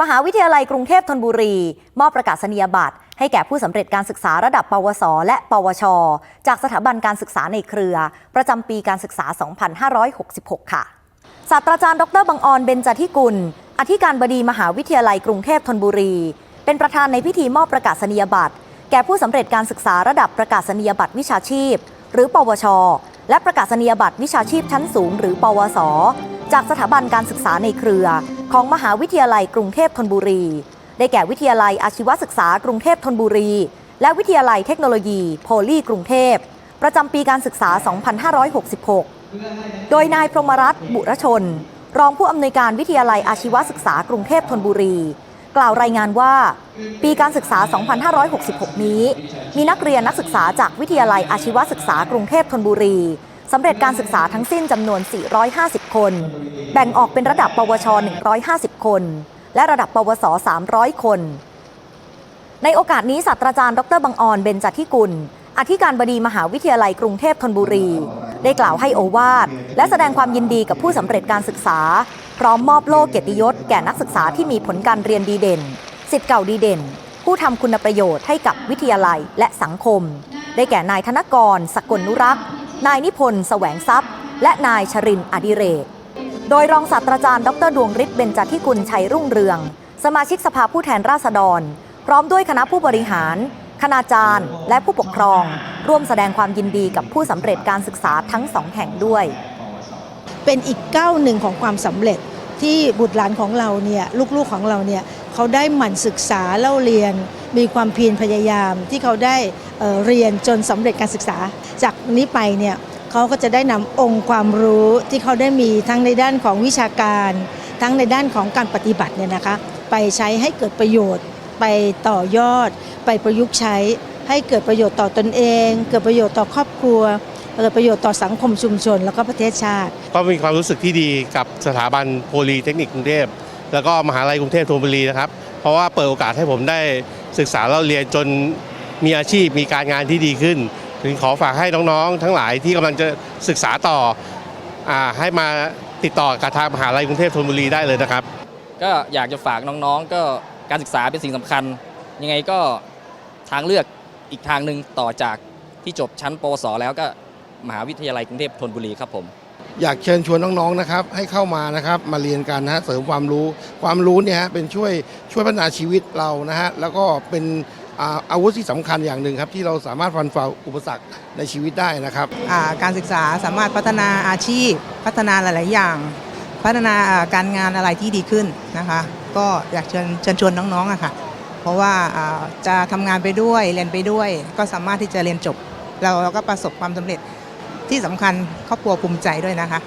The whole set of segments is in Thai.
มหาวิทยาลัยกรุงเทพธนบุรี มอบประกาศนียบัตร ให้แก่ผู้สำเร็จการศึกษาระดับ ปวส และ ปวช จากสถาบันการศึกษาในเครือ ประจำปีการศึกษา 2566 ค่ะ ศาสตราจารย์ ดร บังออนเบญจทิกุล อธิการบดีมหาวิทยาลัยกรุงเทพธนบุรี เป็นประธานในพิธีมอบประกาศนียบัตร แก่ผู้สำเร็จการศึกษาระดับประกาศนียบัตรวิชาชีพ หรือ ปวช และประกาศนียบัตรวิชาชีพชั้นสูง หรือ ปวส จากสถาบันการศึกษาในเครือ ของมหาวิทยาลัยกรุงเทพธนบุรี ได้แก่วิทยาลัยอาชีวศึกษากรุงเทพธนบุรี และวิทยาลัยเทคโนโลยี โพลีกรุงเทพ ประจำปีการศึกษา 2566 โดยนายพรหมรัตน์บุรชน รองผู้อำนวยการวิทยาลัยอาชีวศึกษากรุงเทพธนบุรี กล่าวรายงานว่า ปีการศึกษา 2566 นี้ มีนักเรียนนักศึกษาจากวิทยาลัยอาชีวศึกษากรุงเทพธนบุรี สำเร็จการศึกษาทั้งสิ้นจำนวน 450 คน แบ่งออกเป็นระดับปวช 150 คน และระดับปวส 300 คน ในโอกาสนี้ศาสตราจารย์ ดรบังออน เบญจทิกุล อธิการบดีมหาวิทยาลัยกรุงเทพธนบุรี ได้กล่าวให้โอวาท และแสดงความยินดีกับผู้สำเร็จการศึกษา พร้อมมอบโล่เกียรติยศแก่นักศึกษาที่มีผลการเรียนดีเด่นสิทธิ์เก่าดีเด่น ผู้ทำคุณประโยชน์ให้กับวิทยาลัยและสังคม ได้แก่นายธนกร สกลนุรักษ์ นายนิพนธ์แสวงทรัพย์ และนายชรินอดิเรก โดยรองศาสตราจารย์ ดรดวงฤทธิ์เบญจทิกุลชัยรุ่งเรือง สมาชิกสภาผู้แทนราษฎร พร้อมด้วยคณะผู้บริหาร คณาจารย์ และผู้ปกครอง ร่วมแสดงความยินดีกับผู้สำเร็จการศึกษาทั้งสองแห่งด้วย เป็นอีกก้าวหนึ่งของความสำเร็จที่บุตรหลานของเราเนี่ยลูกๆของเราเนี่ยเขาได้หมั่นศึกษาเล่าเรียน มีความเพียรพยายามที่เขาได้เเรียนจนสำเร็จการศึกษา จากนี้ไปเนี่ยเขาก็จะได้นำองค์ความรู้ที่เขาได้มีทั้งในด้านของวิชาการ ทั้งในด้านของการปฏิบัติเนี่ยนะคะไปใช้ให้เกิดประโยชน์ ไปต่อยอด ไปประยุกต์ใช้ ให้เกิดประโยชน์ต่อตนเอง เกิดประโยชน์ต่อครอบครัวเกิดประโยชน์ต่อสังคมชุมชน แล้วก็ประเทศชาติ ก็มีความรู้สึกที่ดีกับสถาบันโพลีเทคนิคกรุงเทพแล้วก็มหาลัยกรุงเทพธนบุรีนะครับ เพราะว่าเปิดโอกาสให้ผมได้ ศึกษาเราเรียนจนมีอาชีพมีการงานที่ดีขึ้นถึงขอฝากให้น้องๆ ทั้งหลายที่กำลังจะศึกษาต่ออให้มาติดต่อกับทางมหาลัยกรุงเทพธนบุรีได้เลยนะครับ ก็อยากจะฝากน้องๆ ก็การศึกษาเป็นสิ่งสำคัญ ยังไงก็ทางเลือกอีกทางหนึ่งต่อจากที่จบชั้นปวสแล้วก็มหาวิทยาลัยกรุงเทพธนบุรีครับผม อยากเชิญชวนน้องๆนะครับ ให้เข้ามานะครับ มาเรียนกันนะฮะเสริมความรู้ ความรู้เนี่ยฮะเป็นช่วยช่วยพัฒนาชีวิตเรานะฮะแล้วก็เป็นอ่าอาวุธที่สำคัญอย่างหนึ่งครับ ที่เราสามารถฟันฝ่าอุปสรรคในชีวิตได้นะครับ อ่าการศึกษาสามารถพัฒนาอาชีพ พัฒนาหลาย ๆ อย่าง พัฒนาอ่าการงานอะไรที่ดีขึ้นนะคะ ก็อยากเชิญเชิญชวนน้องๆอะค่ะ เพราะว่าอ่าจะทำงานไปด้วยเรียนไปด้วย ก็สามารถที่จะเรียนจบ เราเราก็ประสบความสำเร็จ ที่สำคัญครอบครัวภูมิใจด้วยนะคะ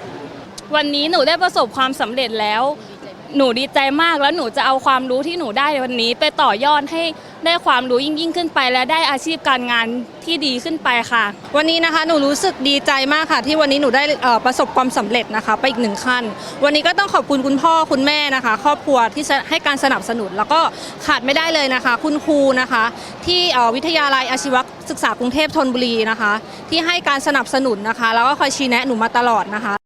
วันนี้หนูได้ประสบความสำเร็จแล้ว หนูดีใจมากแล้วหนูจะเอาความรู้ที่หนูได้ในวันนี้ ไปต่อยอดให้ได้ความรู้ยิ่งยิ่งขึ้นไป และได้อาชีพการงานที่ดีขึ้นไปค่ะ วันนี้นะคะหนูรู้สึกดีใจมากค่ะ ที่วันนี้หนูได้ประสบความสำเร็จนะคะ ไปอีกหนึ่งขั้น วันนี้ก็ต้องขอบคุณคุณพ่อคุณแม่นะคะ ครอบครัวที่ให้การสนับสนุน แล้วก็ขาดไม่ได้เลยนะคะ คุณครูนะคะ ที่วิทยาลัยอาชีวศึกษากรุงเทพธนบุรีนะคะ ที่ให้การสนับสนุนนะคะ แล้วก็คอยชี้แนะหนูมาตลอดนะคะ